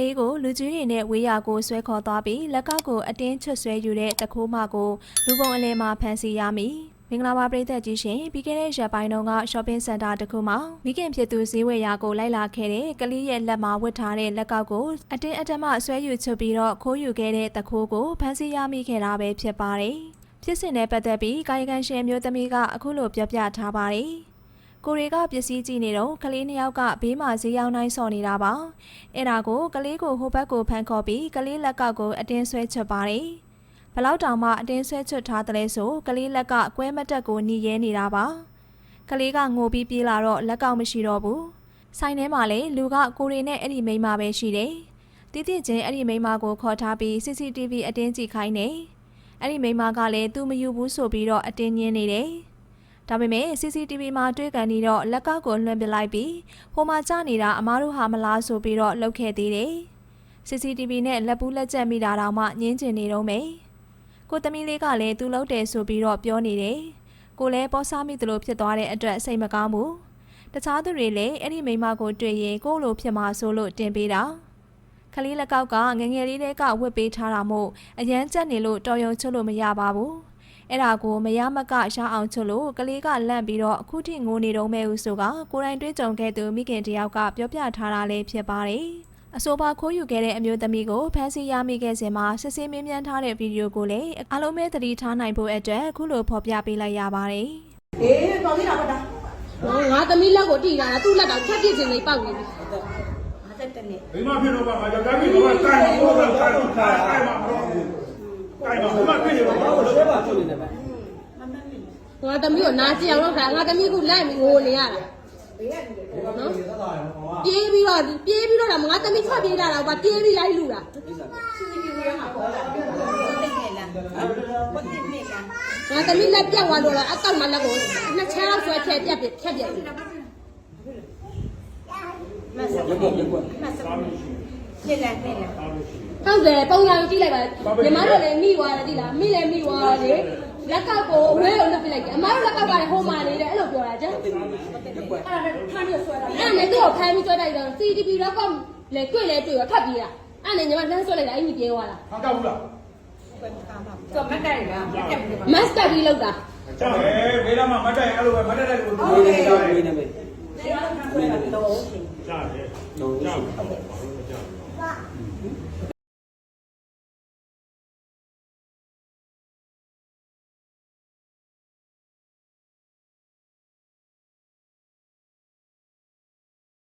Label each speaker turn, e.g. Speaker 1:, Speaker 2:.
Speaker 1: လေးကိုလူကြီးတွေနဲ့ဝေးရာကိုဆွဲခေါ်သွားပြီးလက်ကောက်ကိုအတင်းချွတ်ဆွဲယူတဲ့တခိုးမကိုလူပုံအလဲမှာဖမ်းဆီးရမည်မင်္ဂလာပါပရိသတ်ကြီးရှင်ပြီးခဲ့တဲ့ရက်ပိုင်းတုန်းက shopping center တစ်ခုမှာမိခင်ဖြစ်သူဈေးဝယ်ရာကိုလိုက်လာခဲ့တဲ့ကလေးရဲ့လက်မှာဝတ်ထားတဲ့လက်ကောက်ကိုအတင်းအဓမ္မဆွဲယူချွတ်ပြီးတော့ခိုးယူခဲ့တဲ့တခိုးကိုဖမ်းဆီးရမိခဲ့တာပဲဖြစ်ပါတယ်ဖြစ်စဉ်နဲ့ပတ်သက်ပြီးကာယကံရှင်မျိုးသမီးကအခုလိုပြောပြထားပါတယ် ကိုရီကပစ္စည်းကြည့်နေတော့ကလေးနှစ်ယောက်ကဘေးမှာဈေးရောင်းတိုင်းဆော်နေတာပါအဲ့ဒါကိုကလေးကိုဟိုဘက်ကိုဖမ်းခေါ်ပြီးကလေးလက်ကောက်ကိုအတင်းဆွဲချွတ်ပါတယ်ဘလောက်တောင်မှအတင်းဆွဲချွတ်ထားတယ်လဲဆိုကလေးလက်ကကွဲမတက်ကိုหนีရဲနေတာပါကလေးကငိုပြီးပြေးလာတော့လက်ကောက်မရှိတော့ဘူးဆိုင်ထဲမှာလည်းလူကကိုရီနဲ့အဲ့ဒီမိန်းမပဲရှိတယ်တိတိချင်းအဲ့ဒီမိန်းမကိုခေါ်ထားပြီး CCTV အတင်းကြည့်ခိုင်းနေအဲ့ဒီမိန်းမကလည်းသူမယူဘူးဆိုပြီးတော့အတင်းညင်းနေတယ် ဒါပေမဲ့ CCTV မှာတွေ့ကန်နေတော့လက်ကောက်ကိုလွှင့်ပစ်လိုက်ပြီးဟိုမှာကြနေတာအမားတို့ဟာမလားဆိုပြီးတော့လှုပ်ခဲ့သေးတယ် CCTV နဲ့လက်ပူးလက်ချက်မိတာတောင်မှညင်းကျင်နေတော့မယ်ကိုသမီးလေးကလည်းသူ့လုပ်တယ်ဆိုပြီးတော့ပြောနေတယ်ကိုလည်းပေါ်စားမိသလိုဖြစ်သွားတဲ့အတွက်စိတ်မကောင်းဘူးတခြားသူတွေလည်းအဲ့ဒီမိန်းမကိုတွေ့ရင်ကိုယ့်လိုဖြစ်မှာဆိုလို့တင်ပေးတာခလေးလက်ကောက်ကငယ်ငယ်လေးတဲကဝတ်ပေးထားတာမို့အရန်ကြက်နေလို့တော်ရုံချွတ်လို့မရပါဘူး အဲ့ဒါကိုမရမကရအောင်ချွတ်လို့ကလေးကလန့်ပြီးတော့အခုထိငိုနေတော့မဲဦးဆိုကကိုယ်တိုင်တွေ့ကြုံခဲ့သူမိခင်တယောက်ကပြောပြထားတာလေးဖြစ်ပါတယ်။အဆိုပါခိုးယူခဲ့တဲ့အမျိုးသမီးကိုဖမ်းဆီးရမိခဲ့စဉ်မှာစစ်ဆေးမင်းမြန်းထားတဲ့ဗီဒီယိုကိုလည်းအားလုံးပဲသတိထားနိုင်ဖို့အတွက်အခုလိုဖော်ပြပေးလိုက်ရပါတယ်။
Speaker 2: အေးတော်သေးတာပါတာ
Speaker 3: နော်ငါသမီးလက်ကိုတိလာတာသူ့လက်တော့ဖြတ်ပြစ်စင်လေးပေါက်နေပြီ
Speaker 2: 50တက်နဲ့
Speaker 4: မိမဖြစ်တော့ပါငါကြောင့်ဒါကြီးဘာတိုင်မှာဘောကတိုင်မှာတိုင်မှာမတော့ဘူးတိုင်မှာဘာ မှဖြစ်နေပါဘူး
Speaker 5: ဆွဲပါချုပ်နေတယ်ဗျ
Speaker 2: မမမင်း
Speaker 3: ငါသမီးကိုနာကျင်အောင်လုပ်တာငါသမီးကလိုက်ပြီးငိုနေရတာ
Speaker 2: ဘေးကနေလေ
Speaker 5: နော်သက်သာရမဟုတ်ပါ
Speaker 3: ပြေးပြီးတော့ပြေးပြီးတော့ငါသမီးထွက်ပြေးလာတာကပြေးပြီးလိုက်လူတာ
Speaker 2: စီစီဝေးမှာပေါ်လာတယ်တက်ငယ်လားဘာတင်နေလား
Speaker 3: ငါသမီးလက်ပြတ်သွားတော့အကောက်မှလက်ကိုနှစ်ချမ်းလောက်ဆွဲဖြဲပြက်ပြက်ဖြက်ပြက်ပြီ
Speaker 2: မဆ
Speaker 5: ရက်ကွက် ရက်ကွက်
Speaker 2: မဆနေလားနေလား
Speaker 3: ဟုတ်တယ်ပုံစံကြည့်လိုက်ပါညီမတို့လည်းမိသွားတယ်ဒီလားမိလည်းမိသွားတယ်လက်ကောက်ကိုအဝဲကိုလှုပ်ပြလိုက်တယ်အမတို့လက်ကောက်ကလည်းဟိုမှာနေတယ်အဲ့လိုပြောတာကျန်
Speaker 5: ရက်ကွက်
Speaker 2: အဲ့ဒါဖမ်းပြီးဆွဲတာ
Speaker 3: အဲ့နဲ့သူ့ကိုဖမ်းပြီးကြွတိုက်တော့ CTV တော့ကလေတွေ့လေတွေ့ရထပ်ပြေးတာအဲ့နဲ့ညီမလမ်းဆွဲလိုက်တာအဲ့ဒီပြေးသွားတာ
Speaker 4: ဟာကောက်ဘူးလား
Speaker 2: ကွယ်ကားမှာတော့မတ်တိုင်လားမတ်တက်ဘူး
Speaker 3: မတ်တက်ပြီးလောက်တာ
Speaker 4: ကြောက်တယ်ဘေးလာမှာမတိုင်အဲ့လိုပဲမတက်တဲ့လူကို
Speaker 5: ဝေးနေတယ်ဝေးနေမယ်
Speaker 2: နေရာတော့ဆွဲတာတော့
Speaker 4: ကြားတယ်
Speaker 5: တော့
Speaker 4: ကြောက်
Speaker 5: ဟုတ်
Speaker 4: တယ်